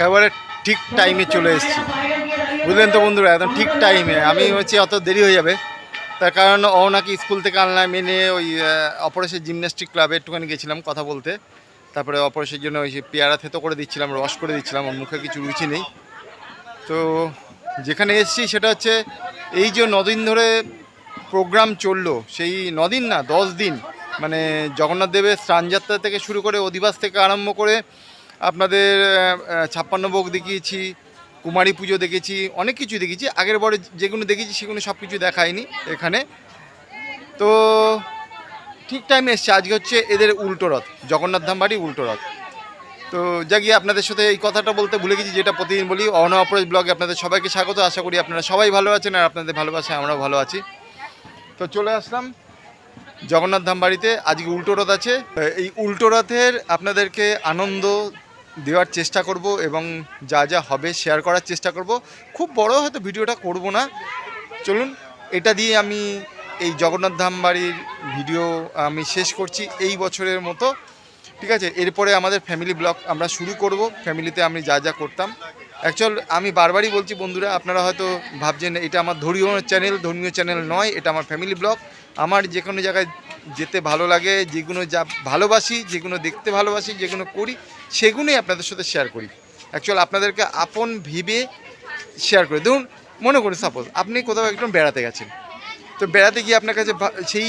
একেবারে ঠিক টাইমে চলে এসেছি। বুঝলেন তো বন্ধুরা, একদম ঠিক টাইমে আমি হচ্ছে অত দেরি হয়ে যাবে। তার কারণ ও নাকি স্কুল থেকে আনলাম মেনে ওই অপরেশের জিমন্যাস্টিক ক্লাবে একটুখানি গেছিলাম কথা বলতে। তারপরে অপরেশের জন্য ওই পেয়ারা থেতো করে দিচ্ছিলাম, রস করে দিচ্ছিলাম, ওর মুখে কিছু রুচি নেই। তো যেখানে এসেছি সেটা হচ্ছে, এই যে নদিন ধরে প্রোগ্রাম চলল, সেই নদিন না, দশ দিন। মানে জগন্নাথ দেবের স্নানযাত্রা থেকে শুরু করে অধিবাস থেকে আরম্ভ করে আপনাদের ছাপ্পান্ন ভোগ দেখিয়েছি, কুমারী পুজো দেখেছি, অনেক কিছু দেখেছি। আগের বরে যেগুলো দেখেছি সেগুলো সব কিছু দেখায়নি এখানে। তো ঠিক টাইমে এসছে। আজকে হচ্ছে এদের উল্টো রথ, জগন্নাথ ধাম বাড়ি উল্টো রথ। তো যা গিয়ে আপনাদের সাথে এই কথাটা বলতে ভুলে গেছি, যেটা প্রতিদিন বলি। অন অপরাজ ব্লগে আপনাদের সবাইকে স্বাগত। আশা করি আপনারা সবাই ভালো আছেন আর আপনাদের ভালোবাসায় আমরাও ভালো আছি। তো চলে আসলাম জগন্নাথ ধাম বাড়িতে। আজকে উল্টো রথ আছে। এই উল্টো রথের আপনাদেরকে আনন্দ দেওয়ার চেষ্টা করব এবং যা যা হবে শেয়ার করার চেষ্টা করব। খুব বড় হয়তো ভিডিওটা করব না। চলুন, এটা দিয়ে আমি এই জগন্নাথ ধাম বাড়ির ভিডিও আমি শেষ করছি এই বছরের মতো। ঠিক আছে? এরপরে আমাদের ফ্যামিলি ব্লগ আমরা শুরু করব। ফ্যামিলিতে আমি যা যা করতাম। অ্যাকচুয়াল আমি বারবারই বলছি, বন্ধুরা, আপনারা হয়তো ভাবছেন, এটা আমার ধর্মীয় চ্যানেল ধর্মীয় চ্যানেল নয়, এটা আমার ফ্যামিলি ব্লগ আমার যে কোনো জায়গায় যেতে ভালো লাগে যেগুলো যা ভালোবাসি যেগুলো দেখতে ভালোবাসি যেগুলো করি সেগুলোই আপনাদের সাথে শেয়ার করি। অ্যাকচুয়াল আপনাদেরকে আপন ভেবে শেয়ার করি। ধরুন, মনে করুন সাপোজ আপনি কোথাও একদম বেড়াতে গেছেন। তো বেড়াতে গিয়ে আপনার কাছে সেই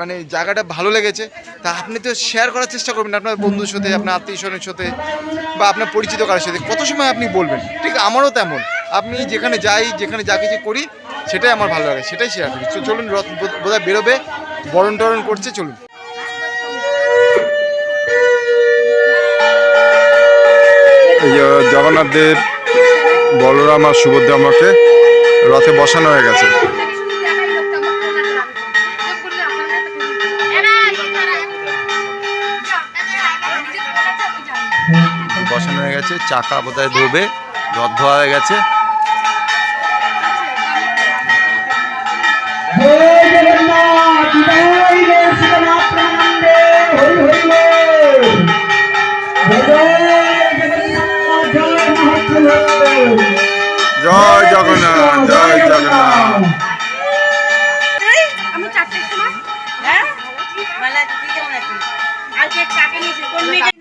মানে জায়গাটা ভালো লেগেছে, তা আপনি তো শেয়ার করার চেষ্টা করবেন আপনার বন্ধুর সাথে, আপনার আত্মীয় স্বজনের সাথে বা আপনার পরিচিত কারোর সাথে। কত সময় আপনি বলবেন? ঠিক আমারও তেমন। আপনি যেখানে যাই, যেখানে যা কিছু করি, সেটাই আমার ভালো লাগে, সেটাই শেয়ার করি। চলুন বোধহয় বেরোবে বরণ টরণ করছে, চলুন। জগন্নাথ দেব বলরাম আর সুভদ্রা আমাকে রথে বসানো হয়ে গেছে বসানো হয়ে গেছে চাকা বোধহয় ধোবে রথ ধোয়া হয়ে গেছে জগন্নাথ কোন মেয়েটা?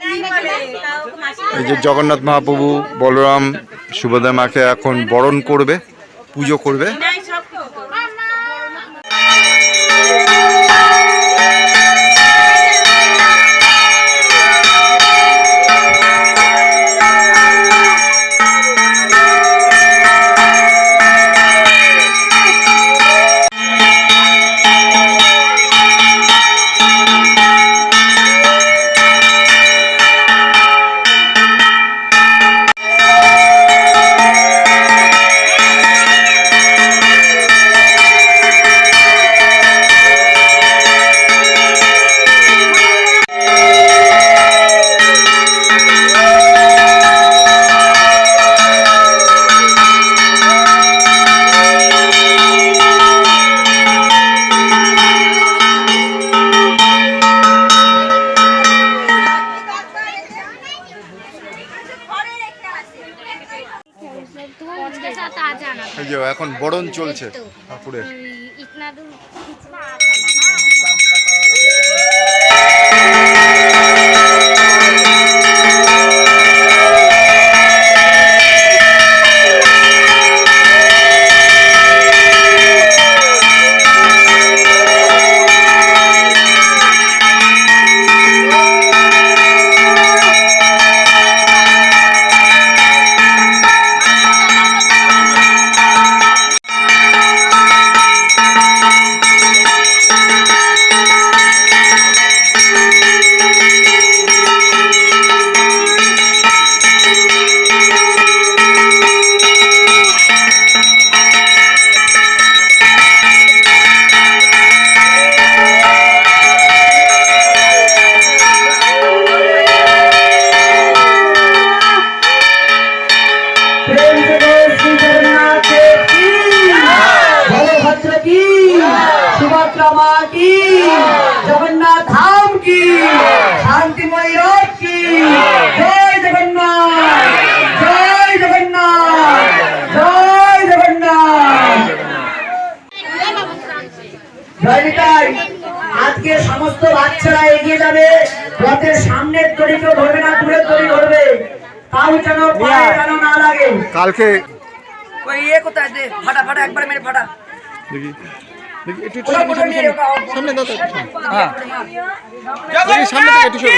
তাও মাসি এই যে জগন্নাথ মহাপ্রভু বলরাম সুভদ্রা মাকে এখন বরণ করবে পুজো করবে। परिक्रमा की जगन्नाथ धाम की शांतिमय रोड की जय जगन्नाथ जय जगन्नाथ जय जगन्नाथ জয়নিতাই আজকে সমস্ত বাচ্চারা এগিয়ে যাবে। পথের সামনের দড়ি কেউ ধরবে না দূরের দড়ি ধরবে। তাও যেন পায়ে যেন না লাগে। কালকে ওই ইয়ে কোথায়? ফাটা ফাটা একবার মেরে ফাটা। দেখি। একটু সামনে, একটু সামনে। হ্যাঁ। সামনে থেকে একটু সরে,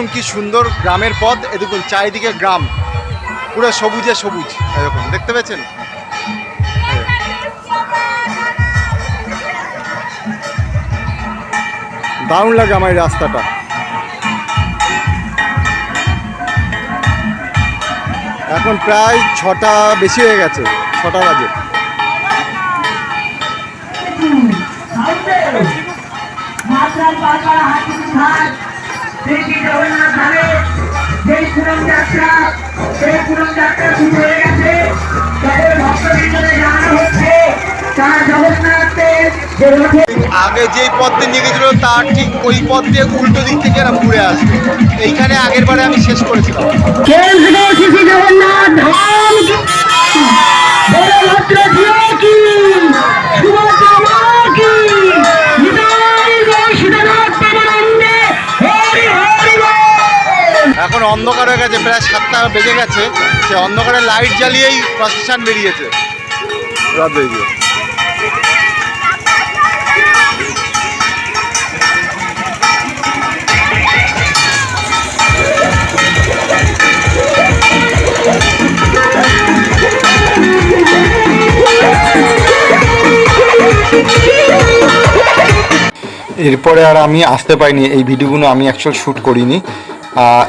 দেখুন কি সুন্দর গ্রামের পথ, এ দেখুন চারিদিকে গ্রাম। পুরো সবুজে সবুজ, এরকম, দেখতে পেয়েছেন? দারুণ লাগে আমার এই রাস্তাটা। এখন প্রায় ছটা, বেশি হয়ে গেছে, ছটা বাজে। পাড়পাড়া হাতি ঘাট সেই কি জগন্নাথ ধামে সেই পুরম যাত্রা সেই পুরম যাত্রা শুরু হয়ে গেছে। সকল ভক্তবৃন্দদের জানানো হচ্ছে তারা জগন্নাথের যে রথে আগে যেই পথ দিয়ে নিয়ে গেছিল তার ঠিক ওই পথ দিয়ে উল্টো দিক থেকে এরকম ঘুরে আসবে। এইখানে আগের বারে আমি শেষ করেছিলাম। জগন্নাথ ধাম অন্ধকার হয়ে গেছে প্রায় সাতটা বেজে গেছে। সে অন্ধকারে লাইট জ্বালিয়েই প্রসেশন বেরিয়েছে। রাত এরপরে আর আমি আসতে পারিনি এই ভিডিওগুলো আমি অ্যাকচুয়াল শ্যুট করিনি।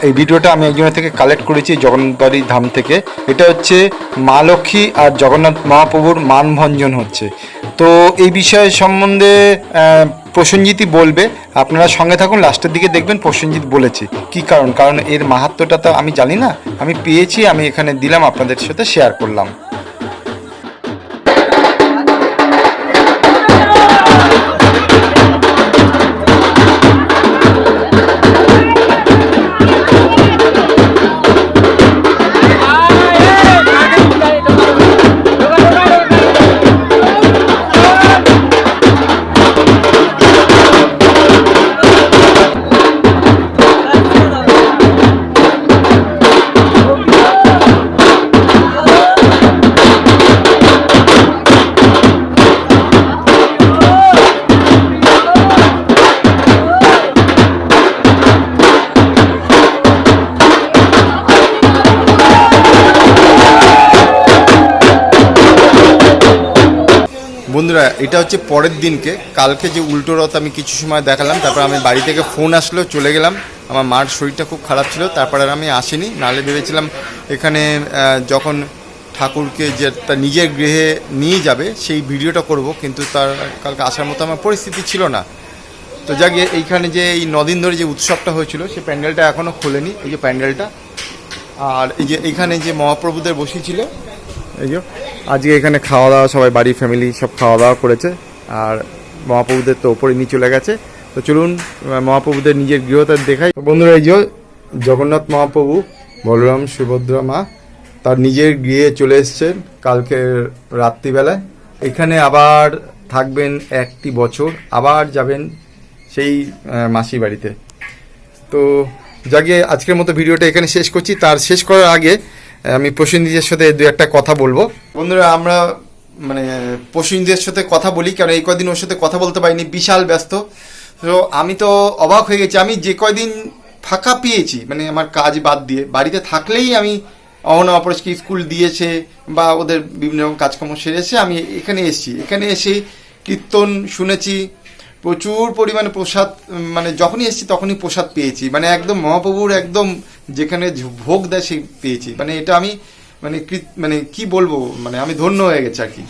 এই ভিডিওটা আমি একজনের থেকে কালেক্ট করেছি, জগন্নাথবাড়ি ধাম থেকে। এটা হচ্ছে মা লক্ষ্মী আর জগন্নাথ মহাপ্রভুর মানভঞ্জন হচ্ছে। তো এই বিষয় সম্বন্ধে প্রসেনজিৎই বলবে। আপনারা সঙ্গে থাকুন, লাস্টের দিকে দেখবেন প্রসেনজিৎ বলেছে। কি কারণ? কারণ এর মাহাত্ম্যটা তো আমি জানি না। আমি পেয়েছি, আমি এখানে দিলাম, আপনাদের সাথে শেয়ার করলাম। বন্ধুরা, এটা হচ্ছে পরের দিনকে। কালকে যে উল্টো রথ আমি কিছু সময় দেখালাম, তারপর আমি বাড়ি থেকে ফোন আসলো, চলে গেলাম। আমার মার শরীরটা খুব খারাপ ছিল, তারপরে আমি আসিনি। নাহলে ভেবেছিলাম এখানে যখন ঠাকুরকে যে তার নিজের গৃহে নিয়ে যাবে, সেই ভিডিওটা করব, কিন্তু তার কালকে আসার মতো আমার পরিস্থিতি ছিল না। তো যাক এইখানে যে এই নদিন ধরে যে উৎসবটা হয়েছিল সেই প্যান্ডেলটা এখনও খোলেনি, এই যে প্যান্ডেলটা। আর এই যে এইখানে যে মহাপ্রভুদের বসেছিল এই যে আজকে এখানে খাওয়া দাওয়া সবাই বাড়ি ফ্যামিলি সব খাওয়া দাওয়া করেছে। আর মহাপ্রভুদের তো ওপরে নিয়ে চলে গেছে তো চলুন মহাপ্রভুদের নিজের গৃহতা দেখাই। বন্ধুরা, এই যে জগন্নাথ মহাপ্রভু, বলরাম, সুভদ্রা মা, তার নিজের গৃহে চলে এসছেন কালকে রাত্রিবেলায়। এখানে আবার থাকবেন একটি বছর, আবার যাবেন সেই মাসি বাড়িতে। তো যাকে আজকের মতো ভিডিওটা এখানে শেষ করছি, তার শেষ করার আগে আমি প্রসেনজিতের সাথে দু একটা কথা বলব। বন্ধুরা, আমরা মানে প্রসেনজিতের সাথে কথা বলি কারণ এই কদিন ওর সাথে কথা বলতে পারিনি, বিশাল ব্যস্ত। তো আমি তো অবাক হয়ে গেছি, আমি যে কয়দিন ফাঁকা পেয়েছি মানে আমার কাজ বাদ দিয়ে, বাড়িতে থাকলেই আমি অহনা অপরেশকে স্কুল দিয়েছে, বা ওদের বিভিন্ন রকম কাজকর্ম সেরেছে, আমি এখানে এসেছি। এখানে এসে কীর্তন শুনেছি প্রচুর পরিমাণে প্রসাদ মানে যখনই এসেছি তখনই প্রসাদ পেয়েছি। মানে একদম মহাপ্রভুর একদম যেখানে ভোগ দেয় সেই পেয়েছি। মানে এটা আমি মানে মানে কি বলব মানে আমি ধন্য হয়ে গেছি আর কি।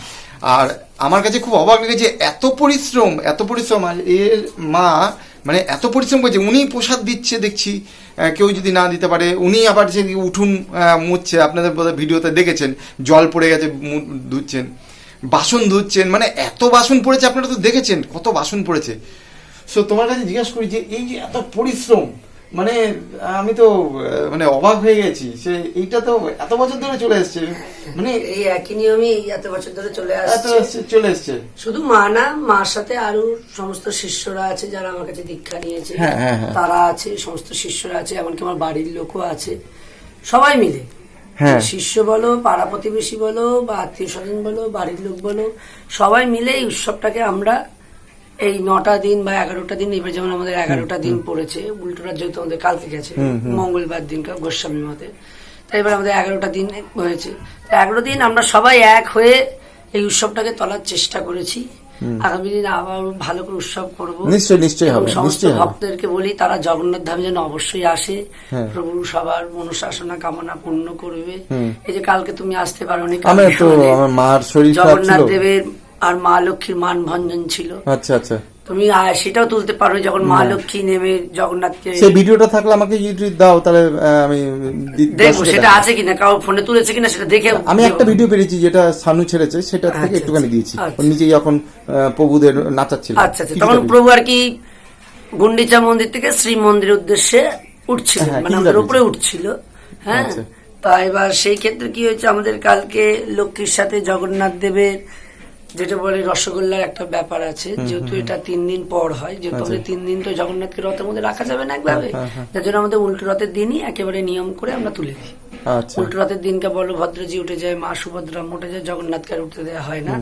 আর আমার কাছে খুব অবাক লেগেছে এত পরিশ্রম এত পরিশ্রম, আর এর মা মানে এত পরিশ্রম করছে উনি প্রসাদ দিচ্ছে দেখছি কেউ যদি না দিতে পারে, উনি আবার যে উঠুন মুছছে, আপনাদের ভিডিওতে দেখেছেন, জল পড়ে গেছে ধুচ্ছেন বাসন ধুচ্ছেন মানে এত বাসন পড়েছে আপনারা তো দেখেছেন কত বাসন পড়েছে। সো তোমার কাছে জিজ্ঞাসা করি যে এই যে এত পরিশ্রম মানে আমি তো মানে অবাক হয়ে গেছি। সে এইটা তো এত বছর ধরে চলে এসছে। মানে এই একই নিয়মে এই এত বছর ধরে চলে এত আসছে। চলে এসছে। শুধু মা না মার সাথে আরও সমস্ত শিষ্যরা আছে যারা আমার কাছে দীক্ষা নিয়েছে। হ্যাঁ, হ্যাঁ, হ্যাঁ। তারা আছে সমস্ত শিষ্যরা আছে এমনকি আমার বাড়ির লোকও আছে। সবাই মিলে। হ্যাঁ। শিষ্য বলো পাড়া প্রতিবেশী বলো বা আত্মীয় স্বজন বলো বাড়ির লোক বলো সবাই মিলে এই উৎসবটাকে আমরা এই নটা দিন বা এগারোটা দিন এবার যেমন আমাদের এগারোটা দিন পড়েছে উল্টোটা যেহেতু আমাদের কালকে গেছে মঙ্গলবার দিনকার গোস্বামী মতে। তাই এবার আমাদের এগারোটা দিন হয়েছে। এগারো দিন আমরা সবাই এক হয়ে এই উৎসবটাকে তোলার চেষ্টা করেছি। আগামী দিনে আবার ভালো করে উৎসব করব। নিশ্চয় নিশ্চয়ই হবে, সমস্ত ভক্তদেরকে বলি তারা জগন্নাথ ধামে যেন অবশ্যই আসে। হ্যাঁ। প্রভু সবার মনুশাসনা কামনা পূর্ণ করবে। এই যে কালকে তুমি আসতে পারো আমার তো আমার মার শরীর জগন্নাথ দেবের আর মা লক্ষ্মীর মান ভঞ্জন ছিল। আচ্ছা আচ্ছা। তুমি সেটাও তুলতে পারো যখন মা লক্ষ্মী নেমে জগন্নাথকে সেই ভিডিওটা থাকলে আমাকে ইউটিউব দাও তাহলে আমি দেখব সেটা আছে কিনা কারও ফোনে তুলেছে কিনা সেটা দেখে আমি একটা ভিডিও পেরেছি যেটা সানু ছেড়েছে সেটা থেকে আচ্ছা, একটুখানি আচ্ছা, দিয়েছি। আচ্ছা। ও নিজেই যখন প্রভুদের নাচাচ্ছিল। আচ্ছা আচ্ছা তখন প্রভু আর কি গুন্ডিচা মন্দির থেকে শ্রী মন্দিরের উদ্দেশ্যে উঠছিল হ্যাঁ, মানে আমাদের। উপরে উঠছিল হ্যাঁ। তা এবার সেই ক্ষেত্রে কি হয়েছে আমাদের কালকে লক্ষ্মীর সাথে জগন্নাথ দেবের যেটা বলে রসগোল্লার একটা ব্যাপার আছে যেহেতু এটা তিন দিন পর হয় যেহেতু আচ্ছা। আমাদের তিন দিন তো জগন্নাথকে রথের মধ্যে রাখা যাবে না একভাবে। যার জন্য আমাদের উল্টো রথের দিনই একেবারে নিয়ম করে আমরা তুলে দিই। আচ্ছা। উল্টো রথের দিনকে বলভদ্রজি উঠে যায় মা সুভদ্রা উঠে যায় জগন্নাথকে উঠতে দেওয়া হয় না।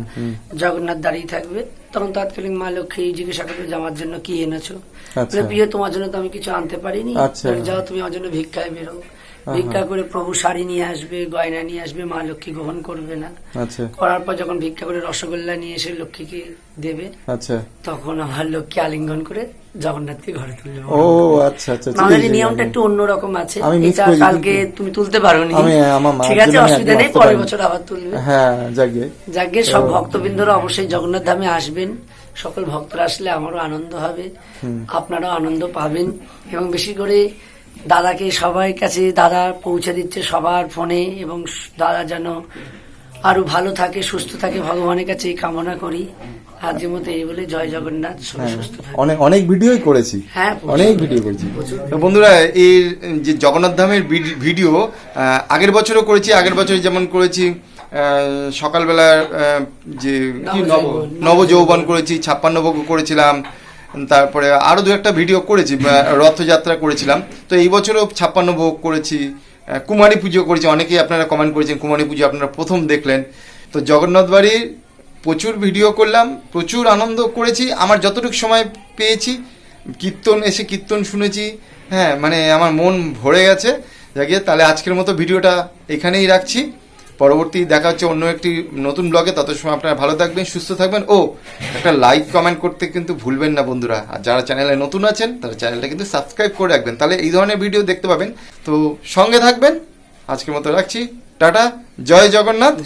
জগন্নাথ দাঁড়িয়ে থাকবে। তখন তৎকালীন মা লক্ষ্মী জিজ্ঞাসা করবে যে আমার জন্য কি এনেছো? আচ্ছা। বলে, প্রিয় তোমার জন্য তো আমি কিছু আনতে পারিনি। যাও তুমি আমার জন্য ভিক্ষায় বেরো। ভিক্ষা করে প্রভু শাড়ি নিয়ে আসবে গয়না নিয়ে আসবে মা লক্ষ্মী গ্রহণ করবে না। আচ্ছা। করার পর যখন ভিক্ষা করে রসগোল্লা নিয়ে এসে লক্ষ্মীকে দেবে আচ্ছা। তখন আমার লক্ষ্মী আলিঙ্গন করে জগন্নাথকে ঘরে তুলবে ও আচ্ছা আচ্ছা আমাদের নিয়মটা একটু অন্যরকম আছে। এটা কালকে তুমি তুলতে আমার মার ঠিক আছে অসুবিধা নেই পরের বছর আবার তুলবে। হ্যাঁ যাকে। যাকে সব ভক্তবৃন্দরা অবশ্যই জগন্নাথ ধামে আসবেন। সকল ভক্তরা আসলে আমারও আনন্দ হবে। আপনারাও আনন্দ পাবেন। এবং বেশি করে দাদাকে সবাই কাছে দাদা পৌঁছে দিচ্ছে সবার ফোনে এবং দাদা যেন আরও ভালো থাকে সুস্থ থাকে ভগবানের কাছে এই কামনা করি। আজকের মতো এই বলে জয় জগন্নাথ সুস্থ অনেক অনেক ভিডিওই করেছি। হ্যাঁ, অনেক ভিডিও করেছি। বন্ধুরা এই যে জগন্নাথ ধামের ভিডিও আগের বছরও করেছি আগের বছর যেমন করেছি আহ, সকালবেলা যে নব নবযৌবন। নবযৌবন করেছি ছাপ্পান্ন ভোগ করেছিলাম তারপরে আরও দু একটা ভিডিও করেছি রথযাত্রা করেছিলাম। তো এই বছরও ছাপ্পান্ন ভোগ করেছি কুমারী পুজো করেছি, অনেকেই আপনারা কমেন্ট করেছেন, কুমারী পুজো আপনারা প্রথম দেখলেন। তো জগন্নাথ বাড়ির প্রচুর ভিডিও করলাম, প্রচুর আনন্দ করেছি, আমার যতটুকু সময় পেয়েছি, কীর্তন এসে কীর্তন শুনেছি হ্যাঁ মানে আমার মন ভরে গেছে। যাকে তাহলে আজকের মতো ভিডিওটা এখানেই রাখছি। পরবর্তী দেখা হচ্ছে অন্য একটি নতুন ব্লগে। তত সময় আপনারা ভালো থাকবেন, সুস্থ থাকবেন। ও, একটা লাইক কমেন্ট করতে কিন্তু ভুলবেন না বন্ধুরা। আর যারা চ্যানেলে নতুন আছেন, তারা চ্যানেলটা কিন্তু সাবস্ক্রাইব করে রাখবেন। তাহলে এই ধরনের ভিডিও দেখতে পাবেন। তো সঙ্গে থাকবেন। আজকের মতো রাখছি। টাটা। জয় জগন্নাথ।